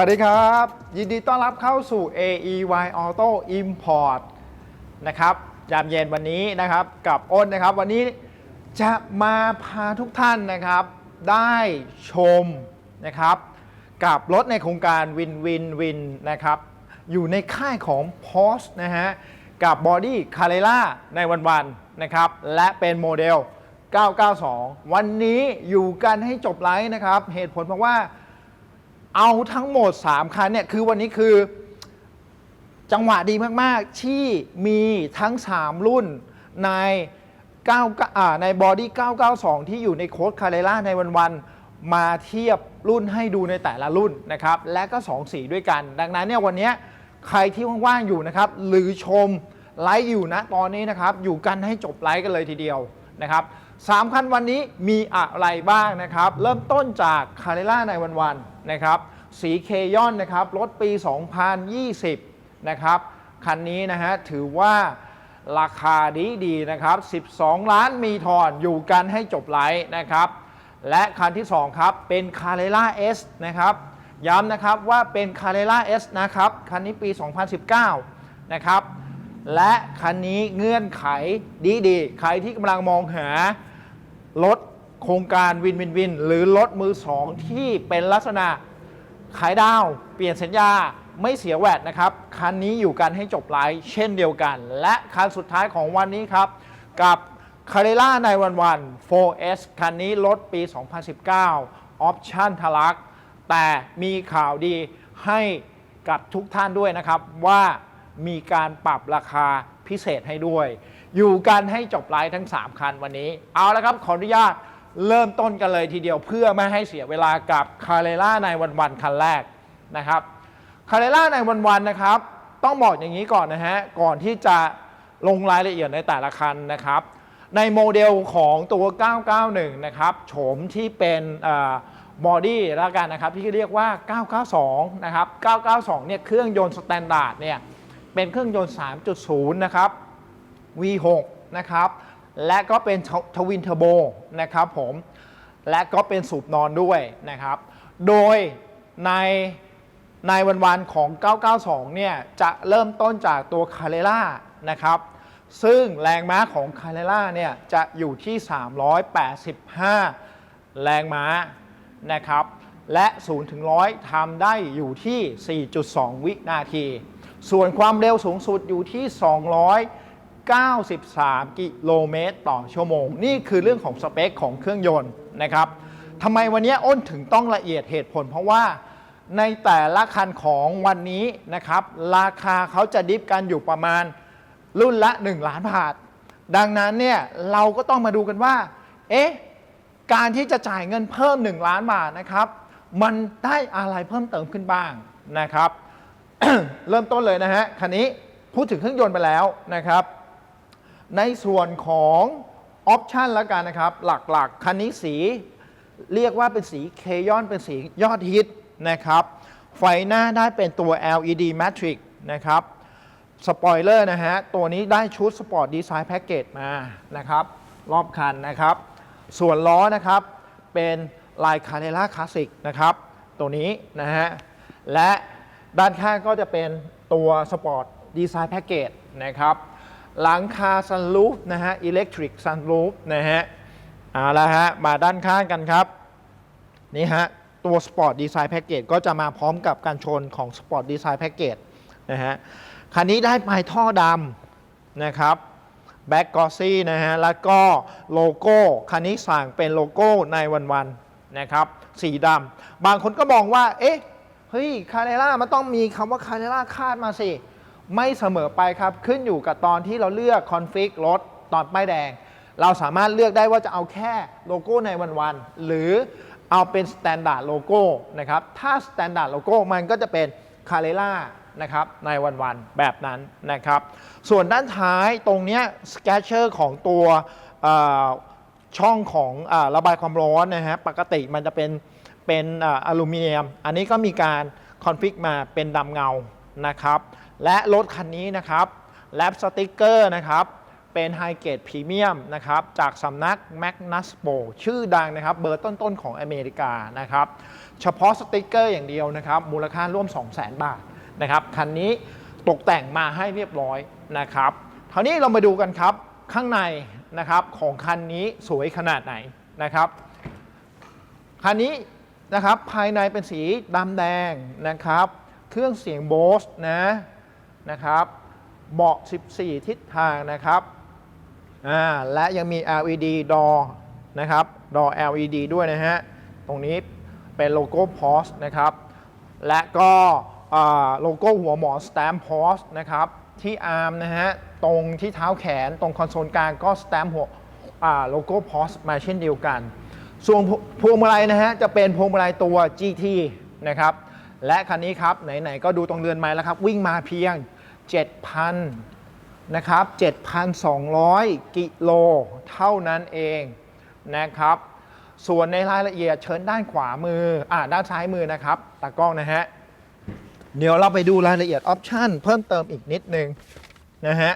สวัสดีครับ ยินดีต้อนรับเข้าสู่ AEY Auto Import นะครับยามเย็นวันนี้นะครับกับอ้นนะครับ วันนี้จะมาพาทุกท่านนะครับ ได้ชมนะครับ กับรถในโครงการวินวินวินนะครับ อยู่ในค่ายของ Porsche นะฮะ กับบอดี้คาเ r ล่าในวันๆนะครับ และเป็นโมเดล 992 วันนี้อยู่กันให้จบไลฟ์นะครับ เหตุผลเพราะว่า เอาทั้งหมด 3 คันเนี่ยคือวันนี้คือ จังหวะดีมาก ๆ ที่มีทั้ง 3 รุ่นใน9อ่าในบอดี้992 ที่อยู่ในโค้ดคาเ r ล่าในวันๆมาเทียบรุ่นให้ดูในแต่ละรุ่นนะครับ และก็ 2 สีด้วยกัน ดังนั้นเนี่ยวันนี้ใครที่ว่าง ๆ อยู่นะครับ หรือชมไลฟ์อยู่นะตอนนี้นะครับ อยู่กันให้จบไลฟ์กันเลยทีเดียว นะครับสามคันวันนี้มีอะไรบ้างนะครับ เริ่มต้นจากคาเ r ล่าในวันๆนะครับสีเคยอนนะครับรถปี 2020 นะครับคันนี้นะฮะถือว่าราคาดีดีๆนะครับ 12 ล้านมีทอนอยู่กันให้จบไลฟ์นะครับ และคันที่ 2 ครับ เป็น c a r r e r a S นะครับ ย้ำนะครับว่าเป็น c a r r e r a S นะครับ คันนี้ปี 2019 นะครับ และคันนี้เงื่อนไขดีๆ ใครที่กำลังมองหารถโครงการวินวินวิน หรือรถมือสองที่เป็นลักษณะขายดาว เปลี่ยนสัญญาไม่เสียแวดนะครับ คันนี้อยู่กันให้จบไลฟ์เช่นเดียวกัน และคันสุดท้ายของวันนี้ครับ กับ c a r r e r a ในวันวัน 4S คันนี้รถปี 2019 ออปชั่นทะลัก แต่มีข่าวดีให้กับทุกท่านด้วยนะครับว่า มีการปรับราคาพิเศษให้ด้วย อยู่กันให้จบไลฟ์ทั้ง 3 คันวันนี้ เอาละครับ ขออนุญาตเริ่มต้นกันเลยทีเดียวเพื่อไม่ให้เสียเวลากับคาเรล่าในวันวันคันแรกนะครับคาเรล่าในวันวันนะครับ ต้องบอกอย่างนี้ก่อนนะฮะ ก่อนที่จะลงรายละเอียดในแต่ละคันนะครับ ในโมเดลของตัว 991 นะครับโฉมที่เป็นบอดี้แล้วกันนะครับที่เรียกว่า 992 นะครับ 992 เนี่ยเครื่องยนต์สแตนดาร์ดเนี่ย เป็นเครื่องยนต์ 3.0 นะครับ V6 นะครับ และก็เป็นทวินเทอร์โบนะครับผม และก็เป็นสูบนอนด้วยนะครับ โดยในในวันๆของ 992 เนี่ย จะเริ่มต้นจากตัวคาเ r ล่านะครับ ซึ่งแรงม้าของคาเ r ล่าเนี่ย จะอยู่ที่ 385 แรงม้านะครับ และ 0 ถึง 100ทำได้อยู่ที่ 4.2 วินาที ส่วนความเร็วสูงสุดอยู่ที่ 293 กิโลเมตรต่อชั่วโมง นี่คือเรื่องของสเปคของเครื่องยนต์นะครับทำไมวันนี้อ้นถึงต้องละเอียดเหตุผล เพราะว่าในแต่ละคันของวันนี้นะครับ ราคาเขาจะดิฟกันอยู่ประมาณรุ่นละ 1 ล้านบาท ดังนั้นเนี่ยเราก็ต้องมาดูกันว่า เอ๊ะ การที่จะจ่ายเงินเพิ่ม 1 ล้านบาทนะครับ มันได้อะไรเพิ่มเติมขึ้นบ้างนะครับ เริ่มต้นเลยนะฮะคันนี้พูดถึงเครื่องยนต์ไปแล้วนะครับ ในส่วนของออปชันแล้วกันนะครับ หลักๆ คันนี้สีเรียกว่าเป็นสีเคยอนเป็นสียอดฮิตนะครับ ไฟหน้าได้เป็นตัว LED Matrix นะครับสปอยเลอร์นะฮะ ตัวนี้ได้ชุดสปอร์ตดีไซน์แพ็กเกจมานะครับ รอบคันนะครับ ส่วนล้อนะครับ เป็นลายคาเ r ล่าคลาสสิกนะครับ ตัวนี้นะฮะ และ ด้านข้างก็จะเป็นตัวสปอร์ตดีไซน์แพ็กเกจนะครับ หลังคาซันลูฟนะฮะอิเล็กทริกซันลูฟนะฮะเอาละฮะมาด้านข้างกันครับ นี่ฮะ ตัว Sport Design Package ก็จะมาพร้อมกับการชนของ Sport Design Package นะฮะคันนี้ได้ปลายท่อดำนะครับแบ็กกอซี่นะฮะ แล้วก็โลโก้ คันนี้สั่งเป็นโลโก้ในวันๆนะครับ สีดำ บางคนก็มองว่า เอ๊ะ เฮ้ยคาเ r ล่ามันต้องมีคำว่าคาเ r ล่าคาดมาสิ ไม่เสมอไปครับ ขึ้นอยู่กับตอนที่เราเลือกคอนฟิกรถตอนป้ายแดง เราสามารถเลือกได้ว่าจะเอาแค่โลโก้ในวันๆหรือเอาเป็นสแตนดาร์ดโลโก้นะครับ ถ้าสแตนดาร์ดโลโก้มันก็จะเป็นคาเ r ล่านะครับในวันๆแบบนั้นนะครับ ส่วนด้านท้ายตรงนี้สแกชเชอร์ของตัวช่องของอระบายความร้อนนะฮะปกติมันจะเป็น เป็นอลูมิเนียม อันนี้ก็มีการคอนฟิกมาเป็นดำเงานะครับ และรถคันนี้นะครับแลปสติกเกอร์นะครับ เป็นไฮเกรดพรีเมียมนะครับ จากสำนัก Magnus Pro ชื่อดังนะครับ เบอร์ต้นๆของอเมริกานะครับ เฉพาะสติกเกอร์อย่างเดียวนะครับ มูลค่าร่วม 200,000 บาทนะครับ คันนี้ตกแต่งมาให้เรียบร้อยนะครับคราวนี้เรามาดูกันครับข้างในนะครับของคันนี้สวยขนาดไหนนะครับคันนี้ นะครับ ภายในเป็นสีดำแดงนะครับ เครื่องเสียงโบสนะนะครับ เบาะ 14 ทิศทางนะครับอ่าและยังมี LED ดอนะครับ ดอ LED ด้วยนะฮะ ตรงนี้เป็นโลโก้ p o s นะครับ และก็โลโก้หัวหมอ Stamp p o s นะครับ ที่อาร์มนะฮะ ตรงที่เท้าแขนตรงคอนโซลกลางก็ Stamp หัวโลโก้ p o s มาเช่นเดียวกัน ส่วนพวงมาลัยนะฮะจะเป็นพวงมาลัยตัว GT นะครับและคันนี้ครับไหนๆก็ดูตรงเรือนไม้แล้วครับ วิ่งมาเพียง 7,000นะครับ7,200 กิโลเท่านั้นเองนะครับ ส่วนในรายละเอียดเชิญด้านขวามืออ่าด้านซ้ายมือนะครับตากล้องนะฮะเดี๋ยวเราไปดูรายละเอียดออปชันเพิ่มเติมอีกนิดนึงนะฮะ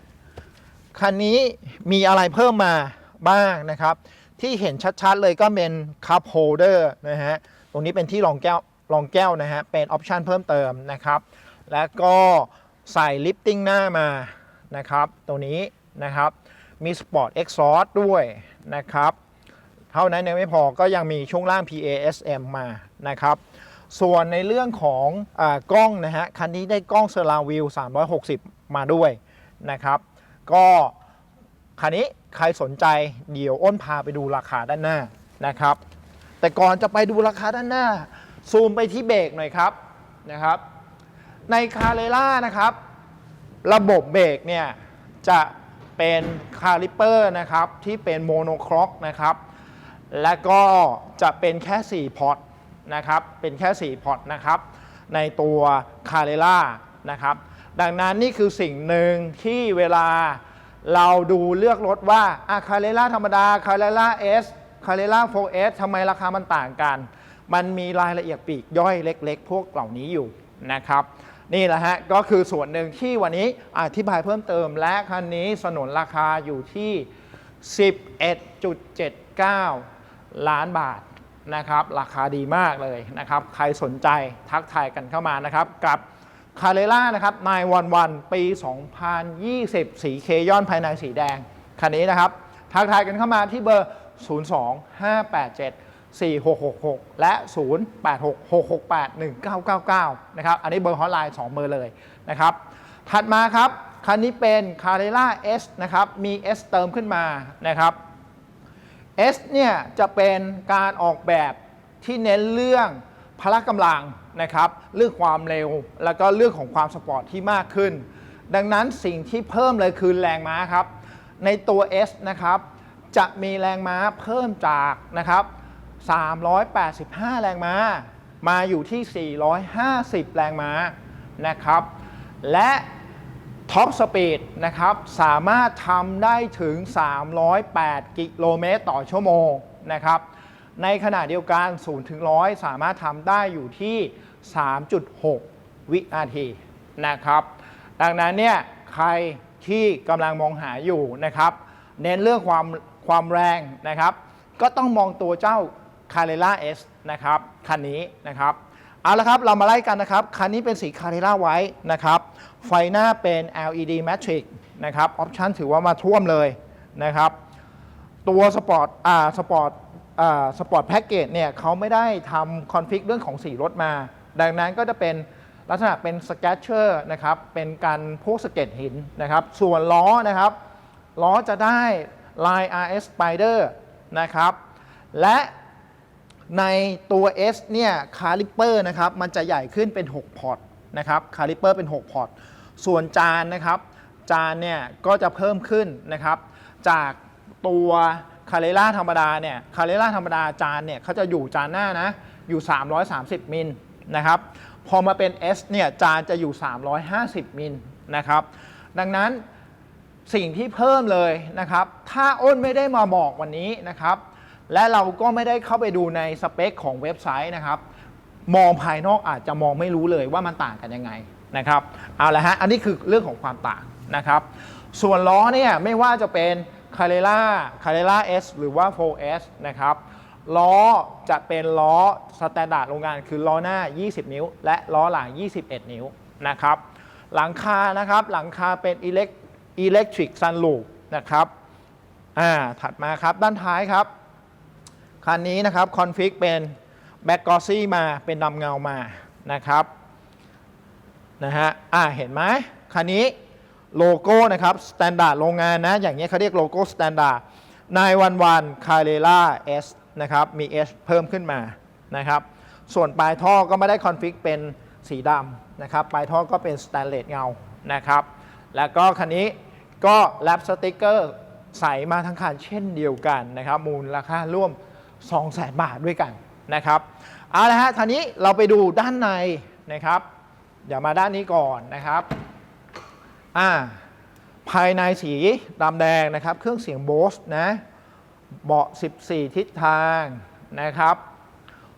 คันนี้มีอะไรเพิ่มมาบ้างนะครับ ที่เห็นชัดๆเลยก็เป็นคัพโฮเดอร์นะฮะ ตรงนี้เป็นที่รองแก้วรองแก้วนะฮะ เป็นออปชันเพิ่มเติมนะครับ แล้วก็ใส่ลิฟติ้งหน้ามานะครับ ตัวนี้นะครับ มีสปอร์ตเอ็กซอร์ด้วยนะครับ เท่านั้นยังไม่พอก็ยังมีช่วงล่าง PASM มานะครับ ส่วนในเรื่องของอากล้องนะฮะ คันนี้ได้กล้องเซอร์ราวิว360 มาด้วยนะครับ ก็คันนี้ ใครสนใจเดี๋ยวอ้นพาไปดูราคาด้านหน้านะครับ แต่ก่อนจะไปดูราคาด้านหน้า ซูมไปที่เบรกหน่อยครับนะครับ ในคาเรล่านะครับ ระบบเบรกเนี่ยจะเป็นคาลิเปอร์นะครับที่เป็นโมโนครอกนะครับ และก็จะเป็นแค่ 4 พอร์ตนะครับ เป็นแค่ 4 พอร์ตนะครับ ในตัวคาเรล่านะครับ ดังนั้นนี่คือสิ่งหนึ่งที่เวลา เราดูเลือกรถว่าอะคาเรล่าธรรมดาคาเรล่าเอสคาเรล่า 4S ทำไมราคามันต่างกัน มันมีรายละเอียดปีกย่อยเล็ก ๆ พวกเหล่านี้อยู่นะครับนี่แหละฮะ ก็คือส่วนหนึ่งที่วันนี้อธิบายเพิ่มเติมและคันนี้สนนราคาอยู่ที่ 11.79 ล้านบาทนะครับ ราคาดีมากเลยนะครับ ใครสนใจทักทายกันเข้ามานะครับ กับ คาเรล่านะครับนายวันวันปี 2020 สีเคย้อนภายในสีแดง คันนี้นะครับ ทักทายกันเข้ามาที่เบอร์ 02587 4666 และ 0866681999 นะครับ อันนี้เบอร์ฮอตไลน์ 2 เบอร์เลยนะครับ ถัดมาครับ คันนี้เป็น c a r r e r a S นะครับ มี S เติมขึ้นมานะครับ S เนี่ยจะเป็นการออกแบบที่เน้นเรื่อง พละกำลังนะครับ เรื่องความเร็ว แล้วก็เรื่องของความสปอร์ตที่มากขึ้น ดังนั้นสิ่งที่เพิ่มเลยคือแรงม้าครับ ในตัว S นะครับ จะมีแรงม้าเพิ่มจากนะครับ 385 แรงม้า มาอยู่ที่ 450 แรงม้านะครับ และท็อปสปีดนะครับ สามารถทำได้ถึง 308 กิโลเมตรต่อชั่วโมงนะครับ ในขณะเดียวกัน0ถึง100 สามารถทำได้อยู่ที่ 3.6 วินาทีนะครับ ดังนั้นเนี่ยใครที่กำลังมองหาอยู่นะครับ เน้นเรื่องความความแรงนะครับ ก็ต้องมองตัวเจ้า c a r r e r a S นะครับ คันนี้นะครับเอาละครับ เรามาไล่กันนะครับ คันนี้เป็นสี c a r r e r a ไว้นะครับ ไฟหน้าเป็น LED Matrix นะครับ ออปชันถือว่ามาท่วมเลยนะครับ ตัวสปอร์ตอ่าสปอร์ต สปอร์ตแพ็กเกจเนี่ยเขาไม่ได้ทำคอนฟิกเรื่องของสีรถมา ดังนั้นก็จะเป็นลักษณะเป็นสเก t เชอร์นะครับ เป็นการพวกสเก็ตหินนะครับ ส่วนล้อนะครับ ล้อจะได้ลาย RS Spider นะครับ และในตัว S เนี่ยคาลิเปอร์นะครับ มันจะใหญ่ขึ้นเป็น 6 พอร์ตนะครับคาลิเปอร์เป็น 6 พอร์ต ส่วนจานนะครับ จานเนี่ยก็จะเพิ่มขึ้นนะครับ จากตัว คาเรล่าธรรมดาเนี่ยคาเรล่าธรรมดาจานเนี่ยเขาจะอยู่จานหน้านะอยู่ 330 มิลนะครับพอมาเป็น S เนี่ยจานจะอยู่ 350 มิลนะครับดังนั้นสิ่งที่เพิ่มเลยนะครับ ถ้าอ้นไม่ได้มาบอกวันนี้นะครับ และเราก็ไม่ได้เข้าไปดูในสเปคของเว็บไซต์นะครับ มองภายนอกอาจจะมองไม่รู้เลยว่ามันต่างกันยังไงนะครับเอาละฮะอันนี้คือเรื่องของความต่างนะครับ ส่วนล้อเนี่ยไม่ว่าจะเป็น c a r r e r a c a r r e r a S หรือว่า 4S นะครับล้อจะเป็นล้อสแตนดาร์ดโรงงานคือล้อหน้า 20 นิ้ว และล้อหลัง 21 นิ้วนะครับหลังคานะครับหลังคาเป็น elect- electric sunroof นะครับอ่าถัดมาครับด้านท้ายครับ คันนี้นะครับคอนฟิกเป็นแบ็กกอซี่มาเป็นดำเงามานะครับนะฮะอ่าเห็นไหมคันนี้ โลโก้นะครับสแตนดาร์ดโรงงานนะ อย่างนี้ยเขาเรียกโลโก้สแตนดาร์ด911 c a r r e r a S นะครับ มี S เพิ่มขึ้นมานะครับ ส่วนปลายท่อก็ไม่ได้คอนฟิกเป็นสีดำนะครับ ปลายท่อก็เป็นสแตนเลสเงานะครับ แล้วก็คันนี้ก็แรปสติกเกอร์ใส่มาทั้งคันเช่นเดียวกันนะครับ มูลราคาร่วม 200,000 บาทด้วยกันนะครับ เอาละฮะทีนี้เราไปดูด้านในนะครับ เดี๋ยวมาด้านนี้ก่อนนะครับ อ่าภายในสีดำแดงนะครับ เครื่องเสียงโบสนะเบาะ 14 ทิศทางนะครับ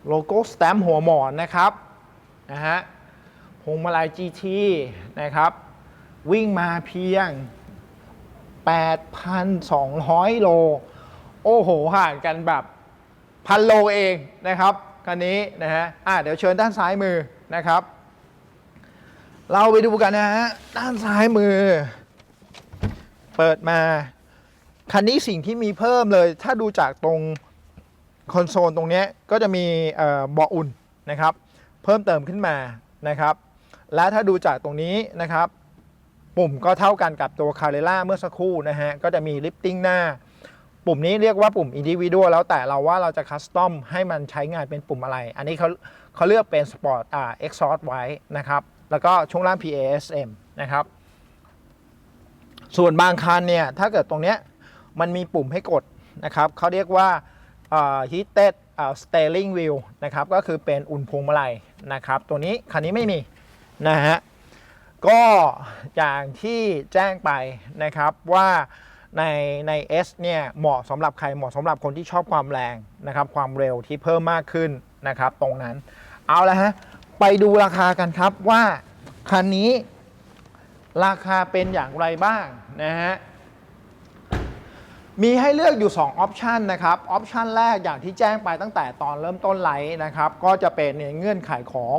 โลโก้สแตมป์หัวหมอนนะครับนะฮะพวงมาลัย GT นะครับ วิ่งมาเพียง 8,200 โล โอ้โห ห่างกันแบบพันโลเองนะครับคันนี้นะฮะอะเดี๋ยวเชิญด้านซ้ายมือนะครับ เราไปดูกันนะฮะ ด้านซ้ายมือ เปิดมา คันนี้สิ่งที่มีเพิ่มเลย ถ้าดูจากตรงคอนโซลตรงนี้ก็จะมีเบาะอุ่นนะครับ เพิ่มเติมขึ้นมานะครับ และถ้าดูจากตรงนี้นะครับ ปุ่มก็เท่ากันกับตัว c a r r e r a เมื่อสักครู่นะฮะ ก็จะมีลิฟติ้งหน้า ปุ่มนี้เรียกว่าปุ่ม individual แล้วแต่เราว่าเราจะคัสตอมให้มันใช้งานเป็นปุ่มอะไร อันนี้เขาเขาเลือกเป็น Sport อ่า Exhaust ไว้นะครับ แล้วก็ช่วงล่าง PASM นะครับ ส่วนบางคันเนี่ย ถ้าเกิดตรงเนี้ยมันมีปุ่มให้กดนะครับเขาเรียกว่า heated steering wheel นะครับ ก็คือเป็นอุ่นพวงมาลัยนะครับ ตัวนี้คันนี้ไม่มีนะฮะ ก็อย่างที่แจ้งไปนะครับว่าในใน S เนี่ยเหมาะสำหรับใครเหมาะสำหรับคนที่ชอบความแรงนะครับ ความเร็วที่เพิ่มมากขึ้นนะครับ ตรงนั้นเอาละฮะ ไปดูราคากันครับว่าคันนี้ราคาเป็นอย่างไรบ้างนะฮะ มีให้เลือกอยู่ 2 ออปชันนะครับ ออปชันแรกอย่างที่แจ้งไปตั้งแต่ตอนเริ่มต้นไลฟ์นะครับ ก็จะเป็นในเงื่อนไขของ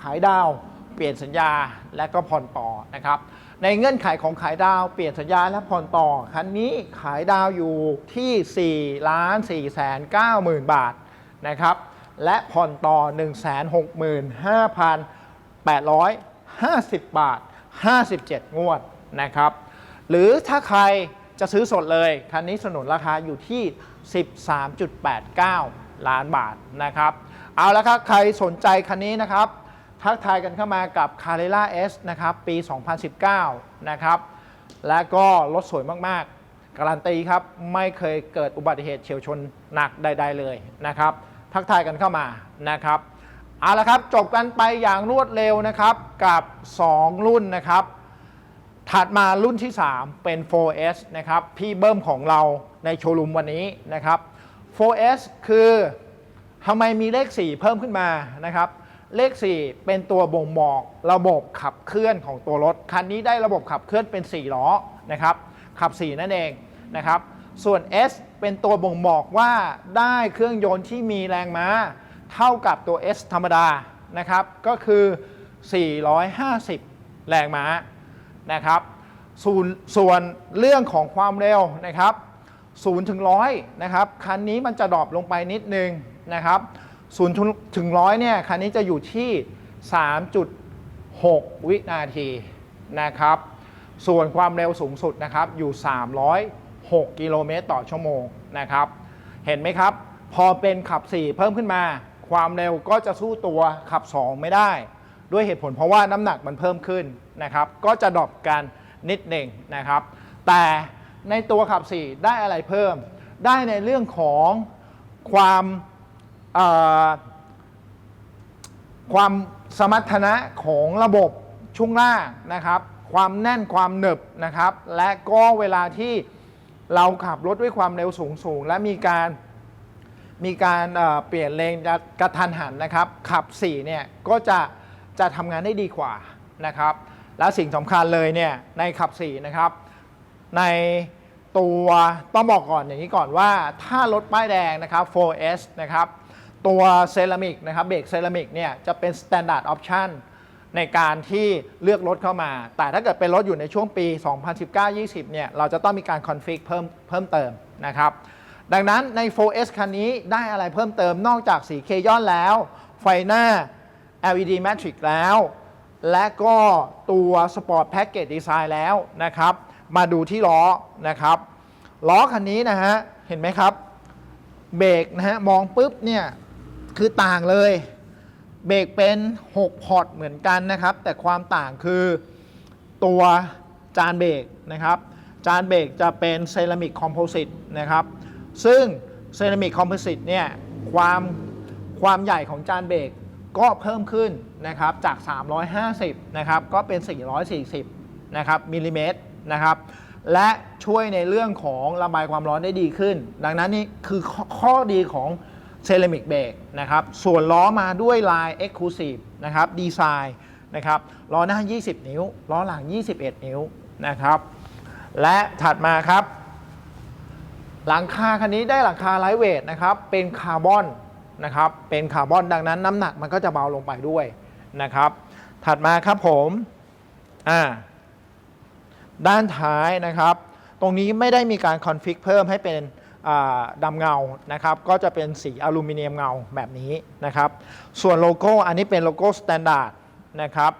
ขายดาว เปลี่ยนสัญญาและก็ผ่อนต่อนะครับ ในเงื่อนไขของขายดาวเปลี่ยนสัญญาและผ่อนต่อ คันนี้ขายดาวอยู่ที่4ล้าน4แสน9หมื่นบาทนะครับ และผ่อนต่อ 165,850 บาท 57 งวดนะครับ หรือถ้าใครจะซื้อสดเลย คันนี้สนุนราคาอยู่ที่ 13.89 ล้านบาทนะครับ เอาละครับ ใครสนใจคันนี้นะครับ ทักทายกันเข้ามากับ c a r r e r a S นะครับ ปี 2019 นะครับ และก็รถสวยมากๆ การันตีครับ ไม่เคยเกิดอุบัติเหตุเฉียวชนหนักใด ๆ เลยนะครับ ทักทายกันเข้ามานะครับเอาละครับจบกันไปอย่างรวดเร็วนะครับกับ 2 รุ่นนะครับ ถัดมารุ่นที่ 3 เป็น 4S นะครับพี่เบิ้มของเราในโชว์รูมวันนี้นะครับ 4S คือทำไมมีเลข 4 เพิ่มขึ้นมานะครับ เลข 4 เป็นตัวบ่งบอกระบบขับเคลื่อนของตัวรถ คันนี้ได้ระบบขับเคลื่อนเป็น 4 ล้อนะครับ ขับ 4 นั่นเองนะครับ ส่วน S เป็นตัวบ่งบอกว่าได้เครื่องยนต์ที่มีแรงม้า เท่ากับตัว S ธรรมดานะครับ ก็คือ 450 แรงม้านะครับส่วนส่วนเรื่องของความเร็วนะครับ0ถึง100นะครับ คันนี้มันจะดรอปลงไปนิดนึงนะครับ0ถึง100เนี่ย คันนี้จะอยู่ที่ 3.6 วินาทีนะครับ ส่วนความเร็วสูงสุดนะครับอยู่ 300 6 กิโลเมตรต่อชั่วโมงนะครับ เห็นไหมครับ พอเป็นขับ 4 เพิ่มขึ้นมา ความเร็วก็จะสู้ตัวขับ 2 ไม่ได้ ด้วยเหตุผลเพราะว่าน้ำหนักมันเพิ่มขึ้นนะครับ ก็จะดรอปกันนิดหนึ่งนะครับ แต่ในตัวขับ 4 ได้อะไรเพิ่ม ได้ในเรื่องของความความสมรรถนะของระบบช่วงล่างนะครับ ความแน่นความหนึบนะครับ และก็เวลาที่ เราขับรถด้วยความเร็วสูงสูงและมีการมีการเอ่อเปลี่ยนเลนกระทันหันนะครับ ขับ4เนี่ยก็จะจะทำงานได้ดีกว่านะครับ และสิ่งสำคัญเลยเนี่ยในขับ4นะครับ ในตัวต้องบอกก่อนอย่างนี้ก่อนว่าถ้ารถป้ายแดงนะครับ 4S นะครับ ตัวเซรามิกนะครับเบรกเซรามิกเนี่ยจะเป็น Standard Option ในการที่เลือกรถเข้ามา แต่ถ้าเกิดเป็นรถอยู่ในช่วงปี 2019-20 เนี่ย เราจะต้องมีการคอนฟิกเพิ่มเพิ่มเติมนะครับ ดังนั้นใน 4S คันนี้ได้อะไรเพิ่มเติมนอกจากสีเคย้อนแล้ว ไฟหน้า LED Matrix แล้ว และก็ตัว Sport Package Design แล้วนะครับ มาดูที่ล้อนะครับ ล้อคันนี้นะฮะ เห็นไหมครับ เบรกนะฮะ มองปุ๊บเนี่ย คือต่างเลย เบรกเป็น 6 พอร์ตเหมือนกันนะครับ แต่ความต่างคือตัวจานเบรกนะครับ จานเบรกจะเป็นเซรามิกคอมโพสิตนะครับ ซึ่งเซรามิกคอมโพสิตเนี่ยความความใหญ่ของจานเบรกก็เพิ่มขึ้นนะครับจาก 350 นะครับ ก็เป็น 440 นะครับมิลลิเมตรนะครับ และช่วยในเรื่องของระบายความร้อนได้ดีขึ้น ดังนั้นนี่คือข้อข้อดีของ เซรามิกเบรกนะครับส่วนล้อมาด้วยลาย Exclusive นะครับดีไซน์นะครับล้อหน้า 20 นิ้ว ล้อหลัง 21 นิ้วนะครับ และถัดมาครับ หลังคาคันนี้ได้หลังคาไลท์เวทนะครับเป็นคาร์บอนนะครับเป็นคาร์บอนดังนั้นน้ำหนักมันก็จะเบาลงไปด้วยนะครับ ถัดมาครับผมอ่าด้านท้ายนะครับ ตรงนี้ไม่ได้มีการคอนฟิกเพิ่มให้เป็น ดำเงานะครับก็จะเป็นสีอลูมิเนียมเงาแบบนี้นะครับ ส่วนโลโก้อันนี้เป็นโลโก้สแตนดาร์ดนะครับ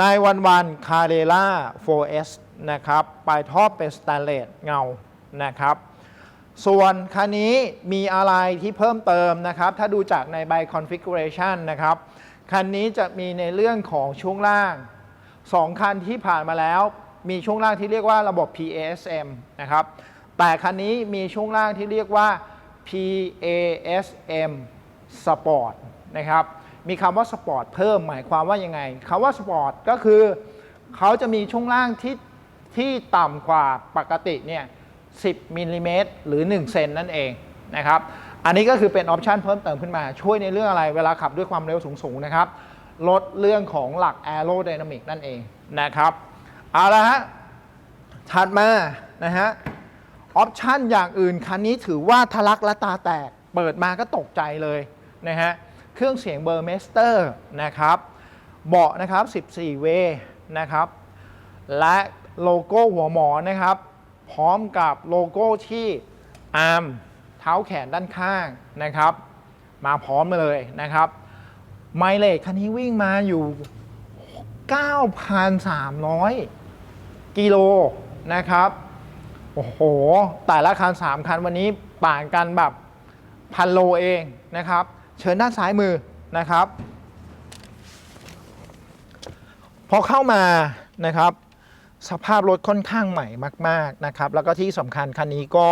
ในวันวันคาเรล่า 4S นะครับปลายท่อเป็นสแตนเลสเงานะครับ ส่วนคันนี้มีอะไรที่เพิ่มเติมนะครับ ถ้าดูจากในใบ configuration นะครับ คันนี้จะมีในเรื่องของช่วงล่าง 2 คันที่ผ่านมาแล้ว มีช่วงล่างที่เรียกว่าระบบ PASM นะครับ แต่คันนี้มีช่วงล่างที่เรียกว่า PASM Sport นะครับมีคำว่า Sport เพิ่มหมายความว่ายังไงคำว่า Sport ก็คือเขาจะมีช่วงล่างที่ที่ต่ำกว่าปกติเนี่ย10มิลลิเมตรหรือ 1 เซนนั่นเองนะครับ อันนี้ก็คือเป็นออปชันเพิ่มเติมขึ้นมา ช่วยในเรื่องอะไรเวลาขับด้วยความเร็วสูง ๆ นะครับ ลดเรื่องของหลัก Aerodynamic นั่นเองนะครับ เอาละฮะ ถัดมานะฮะ ออปชันอย่างอื่นคันนี้ถือว่าทะลักและตาแตก เปิดมาก็ตกใจเลยนะฮะ เครื่องเสียงเบอร์เมสเตอร์นะครับ เบาะนะครับ 14 เวนะครับ และโลโก้หัวหมอนะครับ พร้อมกับโลโก้ที่อาร์มเท้าแขนด้านข้างนะครับ มาพร้อมเลยนะครับ ไมเลจคันนี้วิ่งมาอยู่ 9,300 กิโลนะครับ โอ้โห แต่ละคัน 3 คันวันนี้ป่านกันแบบพันโลเองนะครับ เชิญด้านซ้ายมือนะครับ พอเข้ามานะครับ สภาพรถค่อนข้างใหม่มาก ๆนะครับ แล้วก็ที่สำคัญคันนี้ก็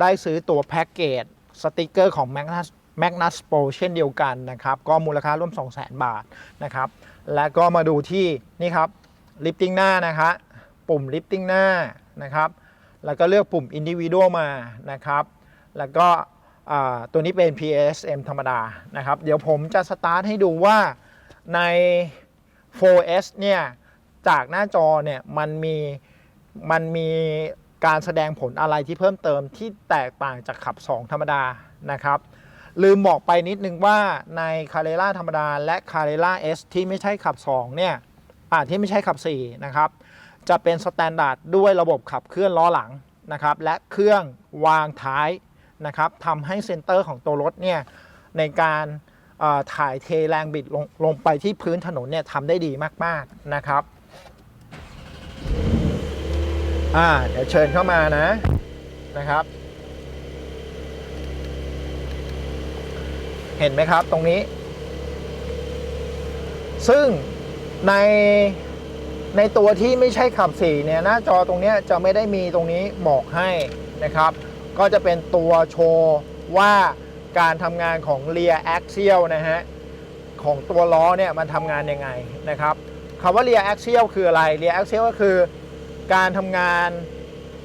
ได้ซื้อตัวแพ็กเกจสติกเกอร์ของ Magnus Magnus Pro เช่นเดียวกันนะครับ ก็มูลค่าร่วม 200,000 บาทนะครับ และก็มาดูที่นี่ครับลิฟติ้งหน้านะคะ ปุ่มลิฟติ้งหน้า นะครับ แล้วก็เลือกปุ่ม Individual มานะครับ แล้วก็ตัวนี้เป็น PSM ธรรมดานะครับ เดี๋ยวผมจะสตาร์ทให้ดูว่าใน 4S เนี่ย จากหน้าจอเนี่ยมันมีมันมีการแสดงผลอะไรที่เพิ่มเติมที่แตกต่างจากขับ 2 ธรรมดานะครับ ลืมบอกไปนิดนึงว่าใน c a r r e r a ธรรมดาและ c a r r e r a S ที่ไม่ใช่ขับ 2 เนี่ยอ่าที่ไม่ใช่ขับ 4 นะครับ จะเป็นสแตนดาร์ดด้วยระบบขับเคลื่อนล้อหลังนะครับ และเครื่องวางท้ายนะครับทำให้เซนเตอร์ของตัวรถเนี่ยในการถ่ายเทแรงบิดลงลงไปที่พื้นถนนเนี่ยทำได้ดีมาก ๆ นะครับ อ่า เดี๋ยวเชิญเข้ามานะนะครับ เห็นไหมครับตรงนี้ ซึ่งใน ในตัวที่ไม่ใช่ขับสี่เนี่ยหน้าจอตรงนี้จะไม่ได้มีตรงนี้บอกให้นะครับ ก็จะเป็นตัวโชว์ว่าการทำงานของ rear axial นะฮะของตัวล้อเนี่ยมันทำงานยังไงนะครับคำว่า rear axial คืออะไร rear axial ก็คือการทำงาน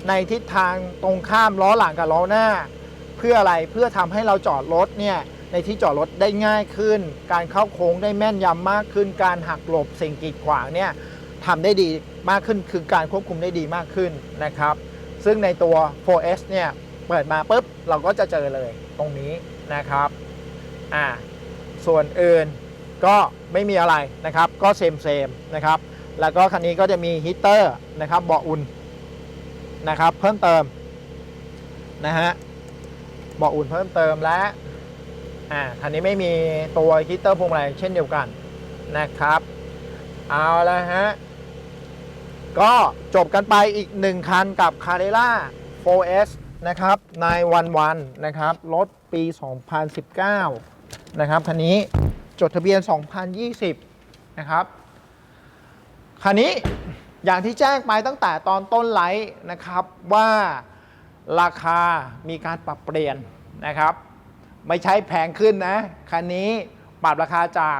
ในทิศทางตรงข้ามล้อหลังกับล้อหน้า เพื่ออะไรเพื่อทำให้เราจอดรถเนี่ยในที่จอดรถได้ง่ายขึ้น การเข้าโค้งได้แม่นยำมากขึ้น การหักหลบสิ่งกีดขวางเนี่ย ทำได้ดีมากขึ้นคือการควบคุมได้ดีมากขึ้นนะครับ ซึ่งในตัว 4S เนี่ยเปิดมาปุ๊บเราก็จะเจอเลยตรงนี้นะครับอ่าส่วนอื่นก็ไม่มีอะไรนะครับ ก็เซมเซมนะครับ แล้วก็คันนี้ก็จะมีฮีตเตอร์นะครับเบาะอุ่นนะครับ เพิ่มเติมนะฮะเบาะอุ่นเพิ่มเติมและอ่าคันนี้ไม่มีตัวฮีตเตอร์พวงมาลัยเช่นเดียวกันนะครับ เอาละฮะ ก็จบกันไปอีก 1 คันกับ c a r r e r a 4S นะครับในวันวันนะครับ รถปี 2019 นะครับ คันนี้จดทะเบียน 2020 นะครับ คันนี้อย่างที่แจ้งไปตั้งแต่ตอนต้นไลฟ์นะครับว่าราคามีการปรับเปลี่ยนนะครับ ไม่ใช่แพงขึ้นนะ คันนี้ปรับราคาจาก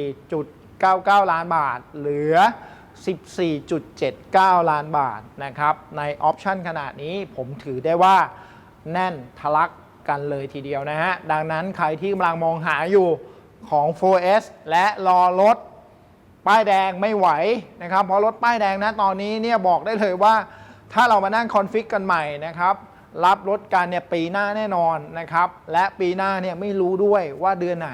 14.99 ล้านบาท เหลือ 14.79 ล้านบาทนะครับ ในออปชันขนาดนี้ผมถือได้ว่าแน่นทะลักกันเลยทีเดียวนะฮะ ดังนั้นใครที่กำลังมองหาอยู่ของ 4S และรอรถป้ายแดงไม่ไหวนะครับ เพราะรถป้ายแดงนะตอนนี้เนี่ยบอกได้เลยว่า ถ้าเรามานั่งคอนฟิกกันใหม่นะครับ รับรถกันเนี่ยปีหน้าแน่นอนนะครับ และปีหน้าเนี่ยไม่รู้ด้วยว่าเดือนไหน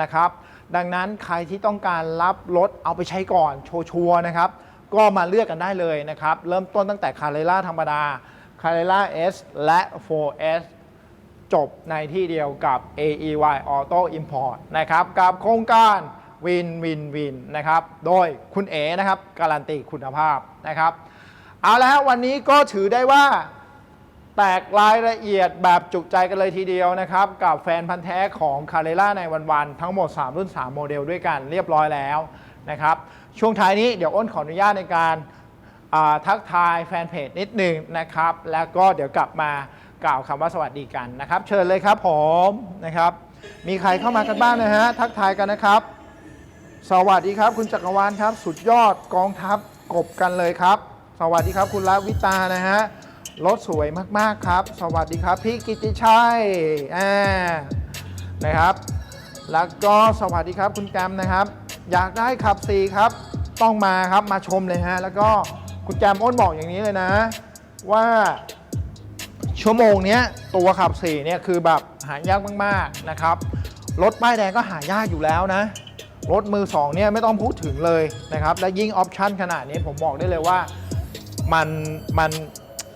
นะครับ ดังนั้นใครที่ต้องการรับรถเอาไปใช้ก่อนชัวร์ๆนะครับ ก็มาเลือกกันได้เลยนะครับ เริ่มต้นตั้งแต่คา r รล่าธรรมดาคา r รล่า S และ 4S จบในที่เดียวกับ AEY Auto Import นะครับกับโครงการ Win Win Win นะครับ โดยคุณเอ๋นะครับ การันตีคุณภาพนะครับ เอาละฮะวันนี้ก็ถือได้ว่า แตกรายละเอียดแบบจุใจกันเลยทีเดียวนะครับ กับแฟนพันธ์แท้ของ c a r r e r a ในวันๆทั้งหมด 3 รุ่น 3 โมเดลด้วยกันเรียบร้อยแล้วนะครับ ช่วงท้ายนี้เดี๋ยวอ้นขออนุญาตในการทักทายแฟนเพจนิดหนึ่งนะครับ แล้วก็เดี๋ยวกลับมากล่าวคำว่าสวัสดีกันนะครับ เชิญเลยครับผมนะครับ มีใครเข้ามากันบ้างนะฮะทักทายกันนะครับ สวัสดีครับ คุณจักรวาลครับ สุดยอดกองทัพกบกันเลยครับ สวัสดีครับ คุณละวิตานะฮะ รถสวยมากๆครับ สวัสดีครับพี่กิติชัยอ่านะครับ แล้วก็สวัสดีครับคุณแกมนะครับ อยากได้ขับสีครับ ต้องมาครับมาชมเลยฮะ แล้วก็คุณแกมอ้นบอกอย่างนี้เลยนะ ว่าชั่วโมงนี้ตัวขับสีเนี่ยคือแบบหายากมากๆนะครับ รถป้ายแดงก็หายากอยู่แล้วนะ รถมือสองเนี่ยไม่ต้องพูดถึงเลยนะครับ และยิ่งออปชันขนาดนี้ผมบอกได้เลยว่ามันมัน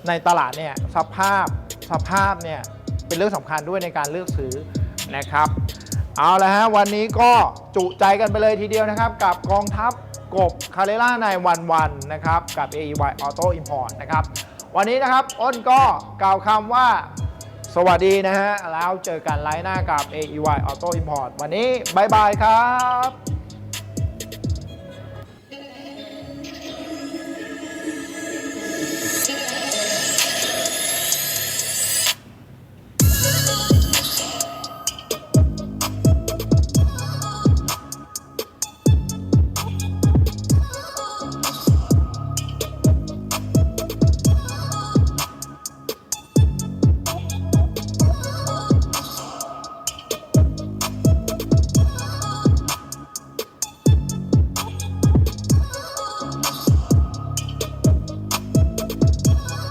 ในตลาดเนี่ยสภาพสภาพเนี่ยเป็นเรื่องสำคัญด้วยในการเลือกซื้อนะครับเอาละฮะวันนี้ก็จุใจกันไปเลยทีเดียวนะครับ กับกองทัพกบคาเรล่าในวันวันนะครับ กับ AEY Auto Import นะครับ วันนี้นะครับ อ้นก็กล่าวคำว่าสวัสดีนะฮะ แล้วเจอกันไลน์หน้ากับ AEY Auto Import วันนี้บายบายครับ